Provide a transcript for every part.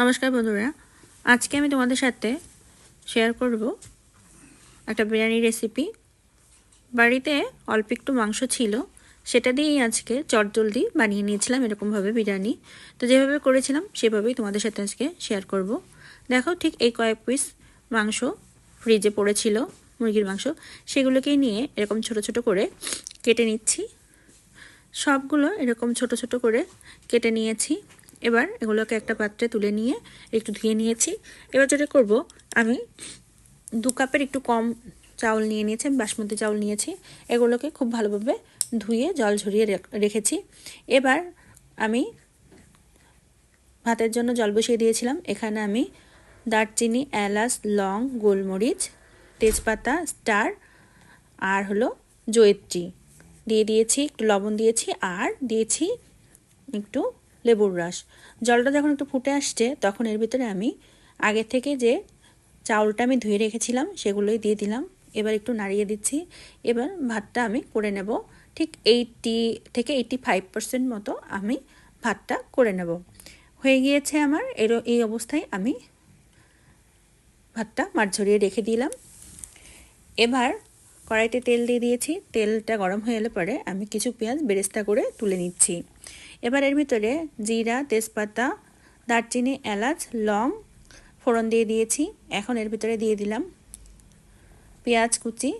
নমস্কার বন্ধুরা, আজকে আমি তোমাদের সাথে শেয়ার করব একটা বিরিয়ানি রেসিপি বাড়িতে অল্প একটু মাংস ছিল, সেটা দিয়েই আজকে চটজলদি বানিয়ে নিয়েছিলাম এরকমভাবে বিরিয়ানি। তো যেভাবে করেছিলাম, সেভাবেই তোমাদের সাথে আজকে শেয়ার করব। দেখো ঠিক এই কয়েক পিস মাংস ফ্রিজে পড়েছিল, মুরগির মাংস, সেগুলোকেই নিয়ে এরকম ছোট ছোট করে কেটে নিচ্ছি। সবগুলো এরকম ছোট ছোট করে কেটে নিয়েছি। এবার এগুলোকে একটা পাত্রে তুলে নিয়ে একটু ধুয়ে নিয়েছি। এবার যেটা করব, আমি দু কাপের একটু কম চাউল নিয়ে নিয়েছি, আমি বাসমতি চাউল নিয়েছি। এগুলোকে খুব ভালোভাবে ধুয়ে জল ঝরিয়ে রেখেছি। এবার আমি ভাতের জন্য জল বসিয়ে দিয়েছিলাম। এখানে আমি দারচিনি, এলাচ, লং, গোলমরিচ, তেজপাতা, স্টার আর হলো জয়ত্রী। দিয়ে দিয়েছি, একটু লবণ দিয়েছি আর দিয়েছি একটু লেবুর রস। জলটা যখন একটু ফুটে আসছে, তখন এর ভিতরে আমি আগে থেকে যে চাউলটা আমি ধুয়ে রেখেছিলাম, সেগুলোই দিয়ে দিলাম। এবার একটু নাড়িয়ে দিচ্ছি। এবার ভাতটা আমি করে নেব। ঠিক এইটি থেকে এইটি ফাইভ পার্সেন্ট মতো আমি ভাতটা করে নেব। হয়ে গিয়েছে আমার এর, এই অবস্থায় আমি ভাতটা মাছ ঝরিয়ে রেখে দিলাম। এবার কড়াইতে তেল দিয়ে দিয়েছি। তেলটা গরম হয়ে এলে পরে আমি কিছু পেঁয়াজ বেরেস্তা করে তুলে নিচ্ছি। এবার এর ভিতরে জিরা, তেজপাতা, দারচিনি, এলাচ, লং, ফোড়ন দিয়ে দিয়েছি। এখন এর ভিতরে দিয়ে দিলাম পেঁয়াজ কুচি।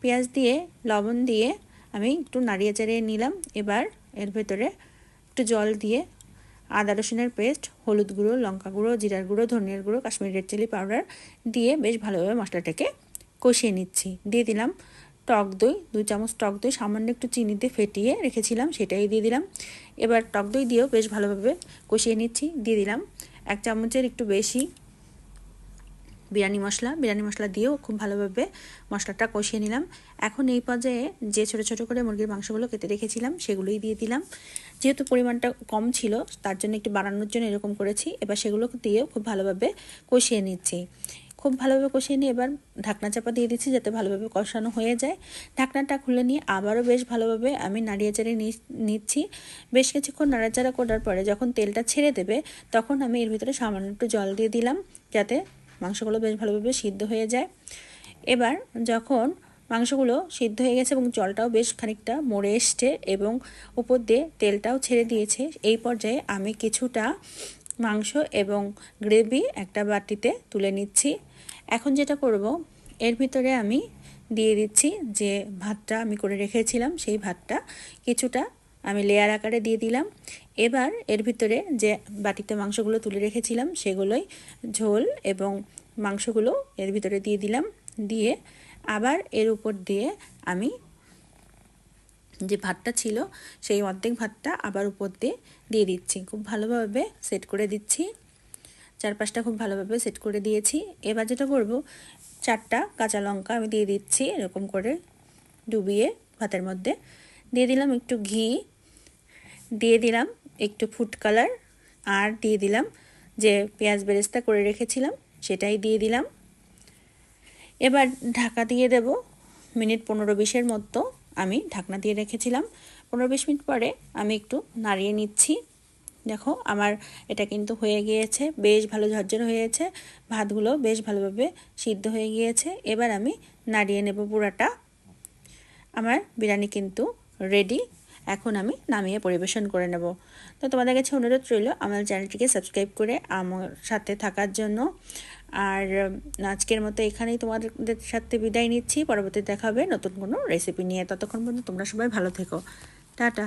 পেঁয়াজ দিয়ে, লবণ দিয়ে আমি একটু নাড়িয়ে চাড়িয়ে নিলাম। এবার এর ভেতরে একটু জল দিয়ে আদা রসুনের পেস্ট, হলুদ গুঁড়ো, লঙ্কা গুঁড়ো, জিরার গুঁড়ো, ধনিয়ার গুঁড়ো, কাশ্মীরি রেড চিলি পাউডার দিয়ে বেশ ভালোভাবে মশলাটাকে কষিয়ে নিচ্ছি। দিয়ে দিলাম টক দই, দুই চামচ টক দই, সামান্য একটু চিনিতে ফেটিয়ে রেখেছিলাম, সেটাই দিয়ে দিলাম। এবার টক দই দিয়েও বেশ ভালোভাবে কষিয়ে নিচ্ছি, দিয়ে দিলাম এক চামচের একটু বেশি বিরিয়ানি মশলা। বিরিয়ানি মশলা দিয়েও খুব ভালোভাবে মশলাটা কষিয়ে নিলাম। এখন এই পর্যায়ে যে ছোটো ছোটো করে মুরগির মাংসগুলো কেটে রেখেছিলাম, সেগুলোই দিয়ে দিলাম। যেহেতু পরিমাণটা কম ছিল, তার জন্য একটু বাড়ানোর জন্য এরকম করেছি। এবার সেগুলো দিয়েও খুব ভালোভাবে কষিয়ে নিচ্ছি। খুব ভালোভাবে কষিয়ে নিয়ে এবার ঢাকনা চাপা দিয়ে দিচ্ছি যাতে ভালোভাবে কষানো হয়ে যায়। ঢাকনাটা খুলে নিয়ে আবারও বেশ ভালোভাবে আমি নাড়িয়ে চাড়িয়ে নিচ্ছি। বেশ কিছুক্ষণ নাড়াচাড়া করার পরে যখন তেলটা ছেড়ে দেবে, তখন আমি এর ভিতরে সামান্য একটু জল দিয়ে দিলাম যাতে মাংসগুলো বেশ ভালোভাবে সিদ্ধ হয়ে যায়। এবার যখন মাংসগুলো সিদ্ধ হয়ে গেছে এবং জলটাও বেশ খানিকটা মরে এসছে এবং উপর দিয়ে তেলটাও ছেড়ে দিয়েছে, এই পর্যায়ে আমি কিছুটা মাংস এবং গ্রেভি একটা বাটিতে তুলে নিচ্ছি। এখন যেটা করব, এর ভিতরে আমি দিয়ে দিচ্ছি যে ভাতটা আমি করে রেখেছিলাম, সেই ভাতটা কিছুটা আমি লেয়ার আকারে দিয়ে দিলাম। এবার এর ভিতরে যে বাটিতে মাংসগুলো তুলে রেখেছিলাম, সেগুলোই ঝোল এবং মাংসগুলো এর ভিতরে দিয়ে দিলাম। দিয়ে আবার এর উপর দিয়ে আমি যে ভাতটা ছিল, সেই অর্ধেক ভাতটা আবার উপর দিয়ে দিয়ে দিচ্ছি। খুব ভালোভাবে সেট করে দিচ্ছি। চারপাশটা খুব ভালোভাবে সেট করে দিয়েছি। এবার যেটা করব, চারটা কাঁচা লঙ্কা আমি দিয়ে দিচ্ছি এরকম করে ডুবিয়ে ভাতের মধ্যে। দিয়ে দিলাম একটু ঘি, দিয়ে দিলাম একটু ফুড কালার আর দিয়ে দিলাম যে পেঁয়াজ বেরেস্তা করে রেখেছিলাম, সেটাই দিয়ে দিলাম। এবার ঢাকা দিয়ে দেব মিনিট পনেরো বিশের মতো। আমি ঢাকনা দিয়ে রেখেছিলাম। পনেরো বিশ মিনিট পরে আমি একটু নাড়িয়ে নিচ্ছি। দেখো আমার এটা কিন্তু হয়ে গিয়েছে, বেশ ভালো ঝরঝর হয়েছে। ভাতগুলো বেশ ভালোভাবে সিদ্ধ হয়ে গিয়েছে। এবার আমি নাড়িয়ে নেব পুরাটা। আমার বিরিয়ানি কিন্তু রেডি এখন আমি নামিয়ে পরিবেশন করে নেব। তো তোমাদের কাছে অনুরোধ রইল আমার চ্যানেলটিকে সাবস্ক্রাইব করে আমার সাথে থাকার জন্য। আর আজকের মতো এখানেই তোমাদের সাথে বিদায় নিচ্ছি। পরবর্তী দেখাবে নতুন কোনো রেসিপি নিয়ে। ততক্ষণ পর্যন্ত তোমরা সবাই ভালো থেকো। টাটা।